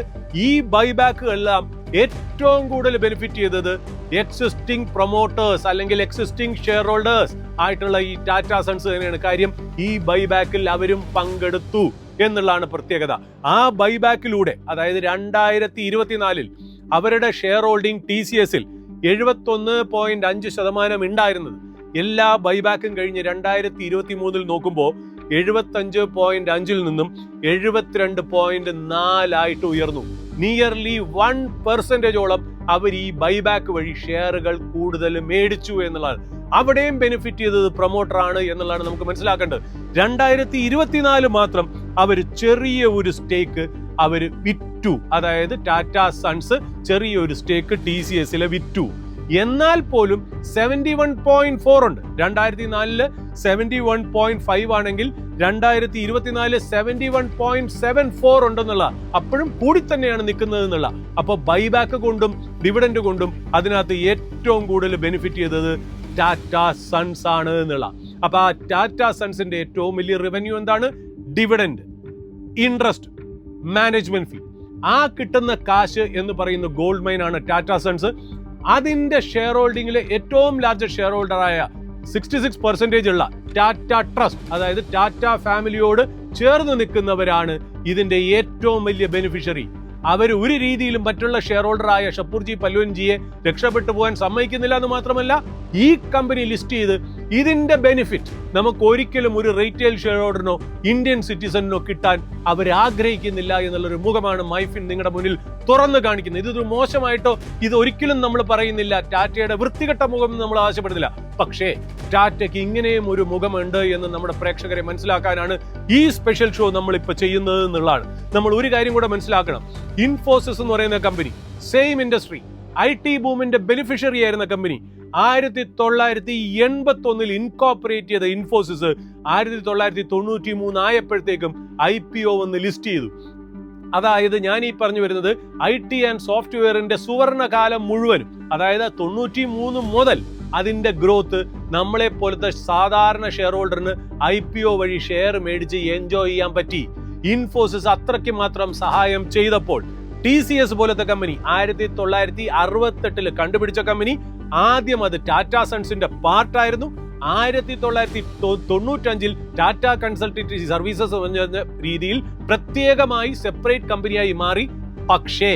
ഈ ബൈബാക്കുകളെല്ലാം ഏറ്റവും കൂടുതൽ ബെനിഫിറ്റ് ചെയ്തത് എക്സിസ്റ്റിംഗ് പ്രൊമോട്ടേഴ്സ് അല്ലെങ്കിൽ എക്സിസ്റ്റിംഗ് ഷെയർ ഹോൾഡേഴ്സ് ആയിട്ടുള്ള ഈ ടാറ്റ സൺസ് തന്നെയാണ്. കാര്യം ഈ ബൈബാക്കിൽ അവരും പങ്കെടുത്തു. എന്നുള്ളതാണ് പ്രത്യേകത. ആ ബൈബാക്കിലൂടെ അതായത് രണ്ടായിരത്തി ഇരുപത്തിനാലിൽ അവരുടെ ഷെയർ ഹോൾഡിംഗ് ടി സി എസിൽ എഴുപത്തൊന്ന് പോയിന്റ് അഞ്ച് ശതമാനം ഉണ്ടായിരുന്നത്. എല്ലാ ബൈബാക്കും കഴിഞ്ഞ് രണ്ടായിരത്തി ഇരുപത്തി മൂന്നിൽ നോക്കുമ്പോൾ എഴുപത്തഞ്ച് പോയിന്റ് അഞ്ചിൽ നിന്നും എഴുപത്തിരണ്ട് പോയിന്റ് നാലായിട്ട് ഉയർന്നു. നിയർലി വൺ പെർസെന്റേജോളം അവർ ഈ ബൈബാക്ക് വഴി ഷെയറുകൾ കൂടുതൽ മേടിച്ചു എന്നുള്ളതാണ്. അവിടെയും ബെനിഫിറ്റ് ചെയ്തത് പ്രൊമോട്ടറാണ് എന്നുള്ളതാണ് നമുക്ക് മനസ്സിലാക്കേണ്ടത്. രണ്ടായിരത്തി ഇരുപത്തിനാല് മാത്രം അവർ ചെറിയ ഒരു സ്റ്റേക്ക് അവർ വിറ്റു. അതായത് ടാറ്റ സൺസ് ചെറിയ ഒരു സ്റ്റേക്ക് ടി സി എസിലെ വിറ്റു. എന്നാൽ പോലും സെവന്റി വൺ പോയിന്റ് ഫോർ ഉണ്ട്. രണ്ടായിരത്തി നാലിൽ സെവന്റി വൺ പോയിന്റ് ഫൈവ് ആണെങ്കിൽ രണ്ടായിരത്തി ഇരുപത്തിനാല് seventy one point seven four ഉണ്ടെന്നുള്ള അപ്പോഴും കൂടി തന്നെയാണ് നിൽക്കുന്നത് എന്നുള്ള. അപ്പോൾ ബൈബാക്ക് കൊണ്ടും ഡിവിഡൻഡ് കൊണ്ടും അതിനകത്ത് ഏറ്റവും കൂടുതൽ ബെനിഫിറ്റ് ചെയ്തത് ടാറ്റ സൺസ് ആണ് എന്നുള്ള. അപ്പൊ ആ ടാറ്റ സൺസിന്റെ ഏറ്റവും വലിയ റവന്യൂ എന്താണ്? ഡിവിഡൻഡ് ഇൻട്രസ്റ്റ് മാനേജ്മെന്റ് ഫീ ആ കിട്ടുന്ന കാശ് എന്ന് പറയുന്ന ഗോൾഡ് മൈൻ ആണ് ടാറ്റ സൺസ് അതിന്റെ ഷെയർ ഹോൾഡിംഗിലെ ഏറ്റവും ലാർജ് ഷെയർ ഹോൾഡറായ സിക്സ്റ്റി സിക്സ് പെർസെന്റേജ് ഉള്ള ടാറ്റ ട്രസ്റ്റ് അതായത് ടാറ്റ ഫാമിലിയോട് ചേർന്ന് നിൽക്കുന്നവരാണ് ഇതിന്റെ ഏറ്റവും വലിയ ബെനിഫിഷ്യറി അവർ ഒരു രീതിയിലും മറ്റുള്ള ഷെയർ ഹോൾഡറായ ഷപ്പൂർജി പല്ലുവൻജിയെ രക്ഷപ്പെട്ടു പോകാൻ സമ്മതിക്കുന്നില്ല എന്ന് മാത്രമല്ല ഈ കമ്പനി ലിസ്റ്റ് ചെയ്ത് ഇതിന്റെ ബെനിഫിറ്റ് നമുക്ക് ഒരിക്കലും ഒരു റീറ്റെയിൽ ഷെയർ ഹോൾഡറിനോ ഇന്ത്യൻ സിറ്റിസണിനോ കിട്ടാൻ അവർ ആഗ്രഹിക്കുന്നില്ല എന്നുള്ളൊരു മുഖമാണ് മൈഫിൻ നിങ്ങളുടെ മുന്നിൽ തുറന്നു കാണിക്കുന്നത്. ഇതൊരു മോശമായിട്ടോ ഇത് ഒരിക്കലും നമ്മൾ പറയുന്നില്ല. ടാറ്റയുടെ വൃത്തികെട്ട മുഖം നമ്മൾ ആവശ്യപ്പെടുന്നില്ല. പക്ഷേ ടാറ്റയ്ക്ക് ഇങ്ങനെയും ഒരു മുഖമുണ്ട് എന്ന് നമ്മുടെ പ്രേക്ഷകരെ മനസ്സിലാക്കാനാണ് ഈ സ്പെഷ്യൽ ഷോ നമ്മൾ ഇപ്പൊ ചെയ്യുന്നത് എന്നുള്ളതാണ്. നമ്മൾ ഒരു കാര്യം കൂടെ മനസ്സിലാക്കണം. ഇൻഫോസിസ് എന്ന് പറയുന്ന company same industry I T ബൂമിന്റെ beneficiary ആയിരുന്ന കമ്പനി ആയിരത്തി തൊള്ളായിരത്തി എൺപത്തി ഒന്നിൽ ഇൻകോപ്പറേറ്റ് ചെയ്ത ഇൻഫോസിസ് ആയിരത്തി തൊള്ളായിരത്തി തൊണ്ണൂറ്റി മൂന്ന് ആയപ്പോഴത്തേക്കും ഐ പി ഒ വന്ന് ലിസ്റ്റ് ചെയ്തു. അതായത് ഞാൻ ഈ പറഞ്ഞു വരുന്നത് ഐ ടി ആൻഡ് സോഫ്റ്റ്വെയറിന്റെ സുവർണകാലം മുഴുവനും അതായത് തൊണ്ണൂറ്റി മൂന്ന് മുതൽ അതിന്റെ ഗ്രോത്ത് നമ്മളെ പോലത്തെ സാധാരണ ഷെയർ ഹോൾഡറിന് ഐ പി ഒ വഴി ഷെയർ മേടിച്ച് എൻജോയ് ചെയ്യാൻ പറ്റി. ഇൻഫോസിസ് അത്രയ്ക്ക് മാത്രം സഹായം ചെയ്തപ്പോൾ ടി സി എസ് പോലത്തെ കമ്പനി ആയിരത്തി തൊള്ളായിരത്തി അറുപത്തെട്ടിൽ കണ്ടുപിടിച്ച കമ്പനി. ആദ്യം അത് ടാറ്റ സൺസിന്റെ പാർട്ടായിരുന്നു ആയിരത്തി തൊള്ളായിരത്തി തൊണ്ണൂറ്റഞ്ചിൽ ടാറ്റ കൺസൾട്ടൻസി സർവീസസ് എന്ന രീതിയിൽ പ്രത്യേകമായി സെപ്പറേറ്റ് കമ്പനിയായി മാറി. പക്ഷേ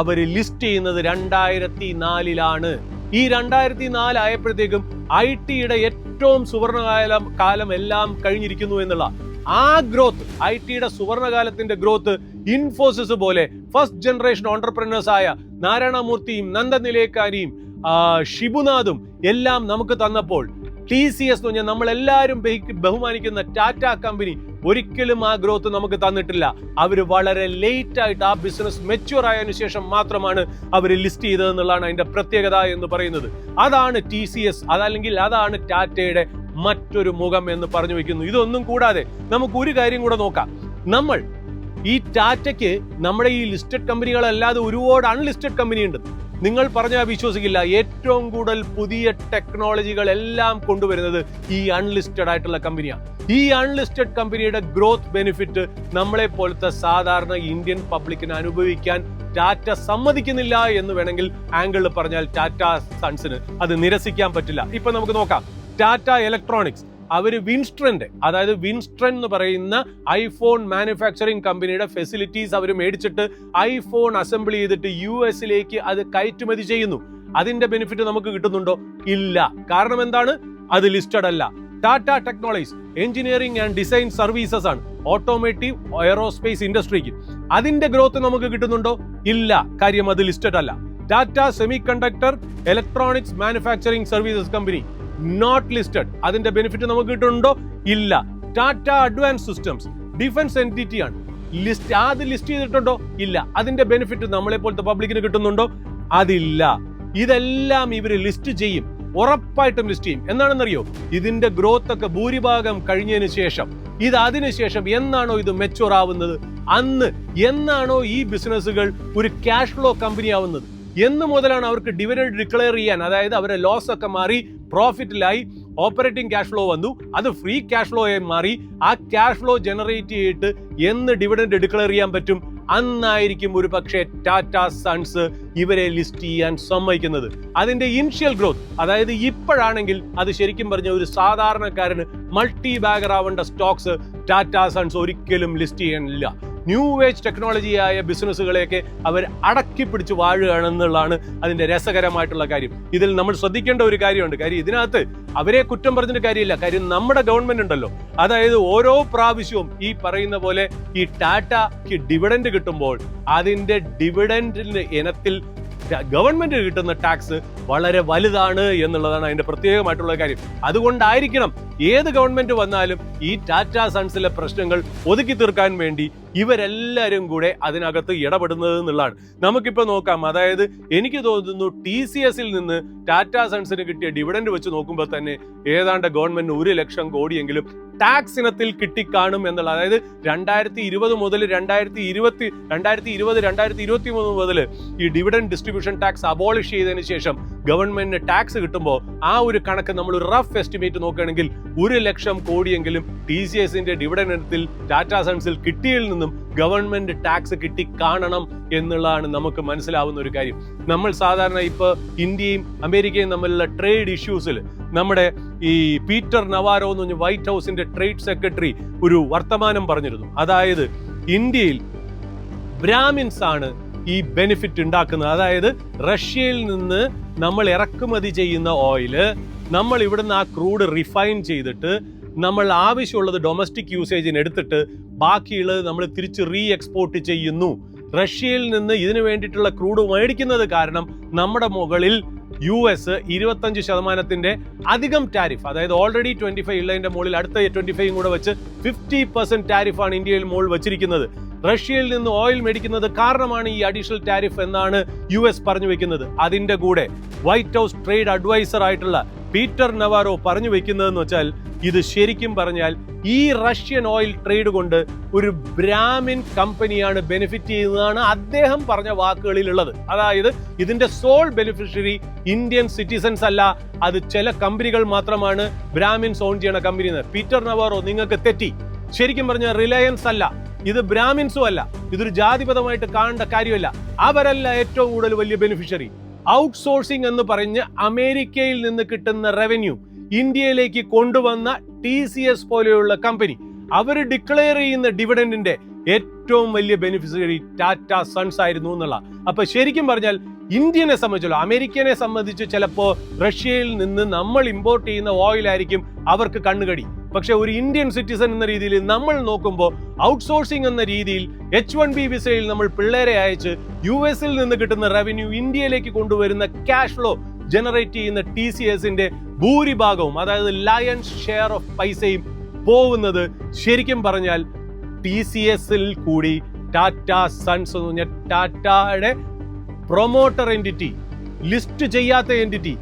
അവർ ലിസ്റ്റ് ചെയ്യുന്നത് രണ്ടായിരത്തി നാലിലാണ് ഈ രണ്ടായിരത്തി നാല് ആയപ്പോഴത്തേക്കും ഐ ടിയുടെ ഏറ്റവും സുവർണകാലം കാലം എല്ലാം കഴിഞ്ഞിരിക്കുന്നു എന്നുള്ള ആ ഗ്രോത്ത് ഐ ടിയുടെ സുവർണകാലത്തിന്റെ ഗ്രോത്ത് ഇൻഫോസിസ് പോലെ ഫസ്റ്റ് ജനറേഷൻ ഓണ്ടർപ്രനേഴ്സ് ആയ നാരായണമൂർത്തിയും നന്ദനിലേക്കാരിയും ഷിബുനാഥും എല്ലാം നമുക്ക് തന്നപ്പോൾ ടി സി എസ് എന്ന് പറഞ്ഞാൽ നമ്മളെല്ലാവരും ബഹുമാനിക്കുന്ന ടാറ്റ കമ്പനി ഒരിക്കലും ആ ഗ്രോത്ത് നമുക്ക് തന്നിട്ടില്ല. അവർ വളരെ ലേറ്റ് ആയിട്ട് ആ ബിസിനസ് മെച്യൂർ ആയതിനു ശേഷം മാത്രമാണ് അവർ ലിസ്റ്റ് ചെയ്തത് എന്നുള്ളതാണ് അതിന്റെ പ്രത്യേകത എന്ന് പറയുന്നത്. അതാണ് ടി സി എസ് അതല്ലെങ്കിൽ അതാണ് ടാറ്റയുടെ മറ്റൊരു മുഖം എന്ന് പറഞ്ഞു വെക്കുന്നു. ഇതൊന്നും കൂടാതെ നമുക്ക് ഒരു കാര്യം കൂടെ നോക്കാം. നമ്മൾ ഈ ടാറ്റയ്ക്ക് നമ്മുടെ ഈ ലിസ്റ്റഡ് കമ്പനികളല്ലാതെ ഒരുപാട് അൺലിസ്റ്റഡ് കമ്പനി ഉണ്ട്. നിങ്ങൾ പറഞ്ഞാൽ വിശ്വസിക്കില്ല. ഏറ്റവും കൂടുതൽ പുതിയ ടെക്നോളജികൾ എല്ലാം കൊണ്ടുവരുന്നത് ഈ അൺലിസ്റ്റഡ് ആയിട്ടുള്ള കമ്പനിയാണ് ഈ അൺലിസ്റ്റഡ് കമ്പനിയുടെ ഗ്രോത്ത് ബെനിഫിറ്റ് നമ്മളെ പോലത്തെ സാധാരണ ഇന്ത്യൻ പബ്ലിക്കിന് അനുഭവിക്കാൻ ടാറ്റ സമ്മതിക്കുന്നില്ല എന്ന് വേണമെങ്കിൽ ആംഗിളിൽ പറഞ്ഞാൽ ടാറ്റ സൺസിന് അത് നിരസിക്കാൻ പറ്റില്ല. ഇപ്പൊ നമുക്ക് നോക്കാം. ടാറ്റ ഇലക്ട്രോണിക്സ് അവർ വിൻസ്ട്രന്റെ അതായത് വിൻസ്ട്രൻ എന്ന് പറയുന്ന ഐഫോൺ മാനുഫാക്ചറിങ് കമ്പനിയുടെ ഫെസിലിറ്റീസ് അവർ മേടിച്ചിട്ട് ഐഫോൺ അസംബിൾ ചെയ്തിട്ട് യു എസിലേക്ക് അത് കയറ്റുമതി ചെയ്യുന്നു. അതിന്റെ ബെനിഫിറ്റ് നമുക്ക് കിട്ടുന്നുണ്ടോ? ഇല്ല. കാരണം എന്താണ്? അത് ലിസ്റ്റഡ് അല്ല. Tata technologies engineering and design services ആണ് ഓട്ടോമേറ്റീവ് എയറോസ്പേസ് ഇൻഡസ്ട്രിക്ക്. അതിന്റെ ഗ്രോത്ത് നമുക്ക് കിട്ടുന്നുണ്ടോ? ഇല്ല. കാര്യം അത് ലിസ്റ്റഡ് അല്ല. Tata semi conductor electronics manufacturing services company not listed അതിന്റെ ബെനിഫിറ്റ് നമുക്ക് കിട്ടുന്നുണ്ടോ? ഇല്ല. Tata advance systems defence entity ആണ്. ലിസ്റ്റ് അത് ലിസ്റ്റ് ചെയ്തിട്ടുണ്ടോ? ഇല്ല. അതിന്റെ ബെനിഫിറ്റ് നമ്മളെ പോലത്തെ പബ്ലിക്കിന് കിട്ടുന്നുണ്ടോ? അതില്ല. ഇതെല്ലാം ഇവർ ലിസ്റ്റ് ചെയ്യും. ഉറപ്പായിട്ടും ലിസ്റ്റ് ചെയ്യും. എന്താണെന്നറിയോ? ഇതിന്റെ ഗ്രോത്ത് ഒക്കെ ഭൂരിഭാഗം കഴിഞ്ഞതിന് ശേഷം. ഇത് അതിനുശേഷം എന്നാണോ ഇത് മെച്ചുവർ ആവുന്നത്? അന്ന് എന്നാണോ ഈ ബിസിനസ്സുകൾ ഒരു ക്യാഷ് ഫ്ലോ കമ്പനി ആവുന്നത്? എന്ന് മുതലാണ് അവർക്ക് ഡിവിഡൻഡ് ഡിക്ലെയർ ചെയ്യാൻ. അതായത് അവരുടെ ലോസ് ഒക്കെ മാറി പ്രോഫിറ്റിലായി ഓപ്പറേറ്റിംഗ് ക്യാഷ് ഫ്ലോ വന്നു. അത് ഫ്രീ ക്യാഷ് ഫ്ലോ ആയി മാറി. ആ ക്യാഷ് ഫ്ലോ ജനറേറ്റ് ചെയ്തിട്ട് എന്ന് ഡിവിഡൻഡ് ഡിക്ലെയർ ചെയ്യാൻ പറ്റും? അന്നായിരിക്കും ഒരു പക്ഷേ ടാറ്റ സൺസ് ഇവരെ ലിസ്റ്റ് ചെയ്യാൻ സമ്മതിക്കുന്നത്. അതിന്റെ ഇനിഷ്യൽ ഗ്രോത്ത് അതായത് ഇപ്പോഴാണെങ്കിൽ അത് ശരിക്കും പറഞ്ഞ ഒരു സാധാരണക്കാരന് മൾട്ടി ബാഗർ ആവേണ്ട സ്റ്റോക്സ് ടാറ്റ സൺസ് ഒരിക്കലും ലിസ്റ്റ് ചെയ്യാനില്ല. ന്യൂ ഏജ് ടെക്നോളജിയായ ബിസിനസ്സുകളെയൊക്കെ അവർ അടക്കി പിടിച്ച് വാഴുകയാണെന്നുള്ളതാണ് അതിന്റെ രസകരമായിട്ടുള്ള കാര്യം. ഇതിൽ നമ്മൾ ശ്രദ്ധിക്കേണ്ട ഒരു കാര്യമുണ്ട്. കാര്യം ഇതിനകത്ത് അവരെ കുറ്റം പറഞ്ഞിട്ട് കാര്യമില്ല. കാര്യം നമ്മുടെ ഗവൺമെന്റ് ഉണ്ടല്ലോ. അതായത് ഓരോ പ്രാവശ്യവും ഈ പറയുന്ന പോലെ ഈ ടാറ്റയ്ക്ക് ഡിവിഡൻഡ് കിട്ടുമ്പോൾ അതിന്റെ ഡിവിഡൻഡിന്റെ ഇനത്തിൽ ഗവൺമെന്റ് കിട്ടുന്ന ടാക്സ് വളരെ വലുതാണ് എന്നുള്ളതാണ് അതിന്റെ പ്രത്യേകമായിട്ടുള്ള കാര്യം. അതുകൊണ്ടായിരിക്കണം ഏത് ഗവൺമെന്റ് വന്നാലും ഈ ടാറ്റ സൺസിലെ പ്രശ്നങ്ങൾ ഒതുക്കി തീർക്കാൻ വേണ്ടി ഇവരെല്ലാവരും കൂടെ അതിനകത്ത് ഇടപെടുന്നത് എന്നുള്ളതാണ്. നമുക്കിപ്പോൾ നോക്കാം. അതായത് എനിക്ക് തോന്നുന്നു ടി സി എസിൽ നിന്ന് ടാറ്റ സൺസിന് കിട്ടിയ ഡിവിഡൻഡ് വെച്ച് നോക്കുമ്പോൾ തന്നെ ഏതാണ്ട് ഗവൺമെന്റിന് ഒരു ലക്ഷം കോടിയെങ്കിലും ടാക്സ് ഇനത്തിൽ കിട്ടിക്കാണും എന്നുള്ള അതായത് രണ്ടായിരത്തി ഇരുപത് മുതൽ രണ്ടായിരത്തി ഇരുപത്തി രണ്ടായിരത്തി ഇരുപത് രണ്ടായിരത്തി ഇരുപത്തി മൂന്ന് മുതൽ ഈ ഡിവിഡൻഡ് ഡിസ്ട്രിബ്യൂഷൻ ടാക്സ് അബോളിഷ് ചെയ്തതിന് ശേഷം ഗവൺമെന്റിന് ടാക്സ് കിട്ടുമ്പോൾ ആ ഒരു കണക്ക് നമ്മൾ റഫ് എസ്റ്റിമേറ്റ് നോക്കുകയാണെങ്കിൽ ഒരു ലക്ഷം കോടിയെങ്കിലും ടി സി എസിന്റെ ഡിവിഡൻഡ് ഇനത്തിൽ ടാറ്റാ സൺസിൽ കിട്ടിയതിൽ നിന്നും ഗവൺമെന്റ് ടാക്സ് കിട്ടി കാണണം എന്നുള്ളതാണ് നമുക്ക് മനസ്സിലാവുന്ന ഒരു കാര്യം. നമ്മൾ സാധാരണ ഇപ്പോൾ ഇന്ത്യയും അമേരിക്കയും തമ്മിലുള്ള ട്രേഡ് ഇഷ്യൂസിൽ നമ്മുടെ ഈ പീറ്റർ നവാരോ എന്ന് പറഞ്ഞ വൈറ്റ് ഹൗസിന്റെ ട്രേഡ് സെക്രട്ടറി ഒരു വർത്തമാനം പറഞ്ഞിരുന്നു. അതായത് ഇന്ത്യയിൽ ബ്രാമിൻസ് ആണ് ഈ ബെനിഫിറ്റ് ഉണ്ടാക്കുന്നത്. അതായത് റഷ്യയിൽ നിന്ന് നമ്മൾ ഇറക്കുമതി ചെയ്യുന്ന ഓയിൽ നമ്മൾ ഇവിടുന്ന് ആ ക്രൂഡ് റിഫൈൻ ചെയ്തിട്ട് നമ്മൾ ആവശ്യമുള്ളത് ഡൊമസ്റ്റിക് യൂസേജിന് എടുത്തിട്ട് ബാക്കിയുള്ളത് നമ്മൾ തിരിച്ച് റീ എക്സ്പോർട്ട് ചെയ്യുന്നു. റഷ്യയിൽ നിന്ന് ഇതിനു വേണ്ടിയിട്ടുള്ള ക്രൂഡ് മേടിക്കുന്നത് കാരണം നമ്മുടെ മുകളിൽ യു എസ് ഇരുപത്തഞ്ച് ശതമാനത്തിന്റെ അധികം ടാരിഫ് അതായത് ഓൾറെഡി ട്വന്റി ഫൈവ് ഉള്ളതിന്റെ മുകളിൽ അടുത്ത ട്വന്റി ഫൈവും കൂടെ വെച്ച് ഫിഫ്റ്റി പെർസെന്റ് ടാരിഫാണ് ഇന്ത്യയിൽ മുകളിൽ വെച്ചിരിക്കുന്നത്. റഷ്യയിൽ നിന്ന് ഓയിൽ മേടിക്കുന്നത് കാരണമാണ് ഈ അഡീഷണൽ ടാരിഫ് എന്നാണ് യു എസ് പറഞ്ഞു വെക്കുന്നത്. അതിന്റെ കൂടെ വൈറ്റ് ഹൗസ് ട്രേഡ് അഡ്വൈസർ ആയിട്ടുള്ള പീറ്റർ നവാരോ പറഞ്ഞു വെക്കുന്നതെന്ന് വെച്ചാൽ ഇത് ശരിക്കും പറഞ്ഞാൽ ഈ റഷ്യൻ ഓയിൽ ട്രേഡ് കൊണ്ട് ഒരു ബ്രാമിൻ കമ്പനിയാണ് ബെനിഫിറ്റ് ചെയ്യുന്നതാണ് അദ്ദേഹം പറഞ്ഞ വാക്കുകളിലുള്ളത്. അതായത് ഇതിന്റെ സോൾ ബെനിഫിഷ്യറി ഇന്ത്യൻ സിറ്റിസൺസ് അല്ല അത് ചില കമ്പനികൾ മാത്രമാണ് ബ്രാഹ്മിൻസ് ഓൺ ചെയ്യണ കമ്പനി പീറ്റർ നവാറോ നിങ്ങൾക്ക് തെറ്റി. ശരിക്കും പറഞ്ഞ റിലയൻസ് അല്ല ഇത് ബ്രാഹ്മിൻസും അല്ല ഇതൊരു ജാതിപഥമായിട്ട് കാണേണ്ട കാര്യമല്ല. അവരല്ല ഏറ്റവും കൂടുതൽ വലിയ ബെനിഫിഷ്യറി ഔട്ട്സോഴ്സിംഗ് എന്ന് പറഞ്ഞ് അമേരിക്കയിൽ നിന്ന് കിട്ടുന്ന റവന്യൂ ഇന്ത്യയിലേക്ക് കൊണ്ടുവന്ന ടി സി എസ് പോലെയുള്ള കമ്പനി. അവർ ഡിക്ലെയർ ചെയ്യുന്ന ഡിവിഡൻഡിന്റെ ഏറ്റവും വലിയ ബെനിഫിഷ്യറി ടാറ്റ സൺസ് ആയിരുന്നു എന്നുള്ള. അപ്പൊ ശരിക്കും പറഞ്ഞാൽ ഇന്ത്യനെ സംബന്ധിച്ചുള്ള അമേരിക്കനെ സംബന്ധിച്ച് ചിലപ്പോൾ റഷ്യയിൽ നിന്ന് നമ്മൾ ഇമ്പോർട്ട് ചെയ്യുന്ന ഓയിലായിരിക്കും അവർക്ക് കണ്ണുകടി. പക്ഷെ ഒരു ഇന്ത്യൻ സിറ്റിസൺ എന്ന രീതിയിൽ നമ്മൾ നോക്കുമ്പോൾ ഔട്ട്സോഴ്സിംഗ് എന്ന രീതിയിൽ എച്ച് വൺ ബി വിസയിൽ നമ്മൾ പിള്ളേരെ അയച്ച് യു എസിൽ നിന്ന് കിട്ടുന്ന റവന്യൂ ഇന്ത്യയിലേക്ക് കൊണ്ടുവരുന്ന ക്യാഷ് ഫ്ലോ ജനറേറ്റ് ചെയ്യുന്ന ടി സി എസിന്റെ ഭൂരിഭാഗവും അതായത് ലയൺസ് ഷെയർ ഓഫ് പൈസയും പോവുന്നത് ശരിക്കും പറഞ്ഞാൽ ടി സി എസിൽ കൂടി ടാറ്റ സൺസ് എന്ന് പറഞ്ഞ ടാറ്റയുടെ പ്രൊമോട്ടർ എന്റിറ്റി ലിസ്റ്റ് ചെയ്യാത്ത എന്റിറ്റി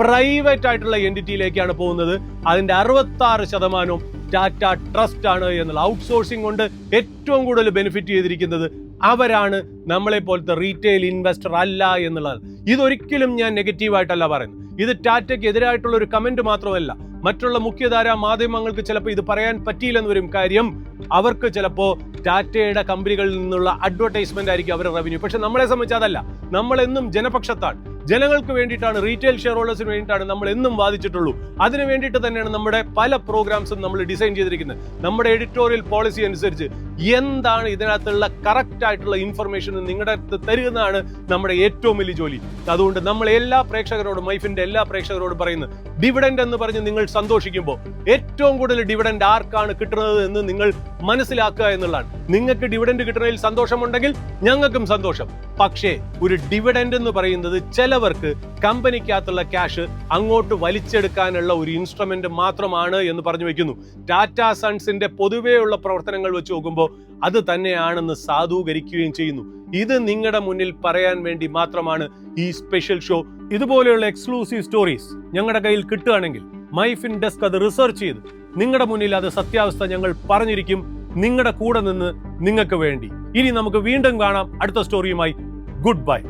പ്രൈവറ്റ് ആയിട്ടുള്ള എന്റിറ്റിയിലേക്കാണ് പോകുന്നത്. അതിന്റെ അറുപത്തി ആറ് ശതമാനവും ടാറ്റ ട്രസ്റ്റ് ആണ് എന്നുള്ള ഔട്ട്സോഴ്സിംഗ് കൊണ്ട് ഏറ്റവും കൂടുതൽ ബെനിഫിറ്റ് ചെയ്തിരിക്കുന്നത് അവരാണ് നമ്മളെ പോലത്തെ റീറ്റെയിൽ ഇൻവെസ്റ്റർ അല്ല എന്നുള്ളത്. ഇതൊരിക്കലും ഞാൻ നെഗറ്റീവായിട്ടല്ല പറയുന്നത്. ഇത് ടാറ്റയ്ക്ക് എതിരായിട്ടുള്ള ഒരു കമന്റ് മാത്രമല്ല മറ്റുള്ള മുഖ്യധാരാ മാധ്യമങ്ങൾക്ക് ചിലപ്പോൾ ഇത് പറയാൻ പറ്റിയില്ലെന്ന് വരും. കാര്യം അവർക്ക് ചിലപ്പോൾ ടാറ്റയുടെ കമ്പനികളിൽ നിന്നുള്ള അഡ്വർടൈസ്മെന്റ് ആയിരിക്കും അവരുടെ റവന്യൂ പക്ഷെ നമ്മളെ സംബന്ധിച്ച് അതല്ല. നമ്മളെന്നും ജനപക്ഷത്താണ്. ജനങ്ങൾക്ക് വേണ്ടിയിട്ടാണ് റീറ്റെയിൽ ഷെയർ ഹോൾഡേഴ്സിന് വേണ്ടിയിട്ടാണ് നമ്മൾ എന്നും വാദിച്ചിട്ടുള്ളൂ. അതിന് വേണ്ടിയിട്ട് തന്നെയാണ് നമ്മുടെ പല പ്രോഗ്രാംസും നമ്മൾ ഡിസൈൻ ചെയ്തിരിക്കുന്നത്. നമ്മുടെ എഡിറ്റോറിയൽ പോളിസി അനുസരിച്ച് എന്താണ് ഇതിനകത്തുള്ള കറക്റ്റ് ആയിട്ടുള്ള ഇൻഫർമേഷൻ നിങ്ങളുടെ അടുത്ത് തരുന്നതാണ് നമ്മുടെ ഏറ്റവും വലിയ ജോലി. അതുകൊണ്ട് നമ്മൾ എല്ലാ പ്രേക്ഷകരോടും മൈഫിന്റെ എല്ലാ പ്രേക്ഷകരോടും പറയുന്നു ഡിവിഡൻഡ് എന്ന് പറഞ്ഞ് നിങ്ങൾ സന്തോഷിക്കുമ്പോൾ ഏറ്റവും കൂടുതൽ ഡിവിഡൻഡ് ആർക്കാണ് കിട്ടുന്നത് എന്ന് നിങ്ങൾ മനസ്സിലാക്കുക എന്നുള്ളതാണ്. നിങ്ങൾക്ക് ഡിവിഡൻഡ് കിട്ടുന്നതിൽ സന്തോഷമുണ്ടെങ്കിൽ ഞങ്ങൾക്കും സന്തോഷം. പക്ഷേ ഒരു ഡിവിഡൻഡ് എന്ന് പറയുന്നത് ചിലവർക്ക് കമ്പനിക്കകത്തുള്ള ക്യാഷ് അങ്ങോട്ട് വലിച്ചെടുക്കാനുള്ള ഒരു ഇൻസ്ട്രുമെന്റ് മാത്രമാണ് എന്ന് പറഞ്ഞു വെക്കുന്നു. ടാറ്റ സൺസിന്റെ പൊതുവെയുള്ള പ്രവർത്തനങ്ങൾ വെച്ച് നോക്കുമ്പോൾ അത് തന്നെയാണെന്ന് സാധൂകരിക്കുകയും ചെയ്യുന്നു. ഇത് നിങ്ങളുടെ മുന്നിൽ പറയാൻ വേണ്ടി മാത്രമാണ് ഈ സ്പെഷ്യൽ ഷോ ഇതുപോലെയുള്ള എക്സ്ക്ലൂസീവ് സ്റ്റോറീസ് ഞങ്ങളുടെ കയ്യിൽ കിട്ടുകയാണെങ്കിൽ മൈഫിൻ ഡെസ്ക് അത് റിസർച്ച് ചെയ്ത് നിങ്ങളുടെ മുന്നിൽ അത് സത്യാവസ്ഥ ഞങ്ങൾ പറഞ്ഞിരിക്കും. നിങ്ങളുടെ കൂടെ നിന്ന് നിങ്ങൾക്ക് വേണ്ടി. ഇനി നമുക്ക് വീണ്ടും കാണാം. അടുത്ത സ്റ്റോറിയുമായി ഗുഡ് ബൈ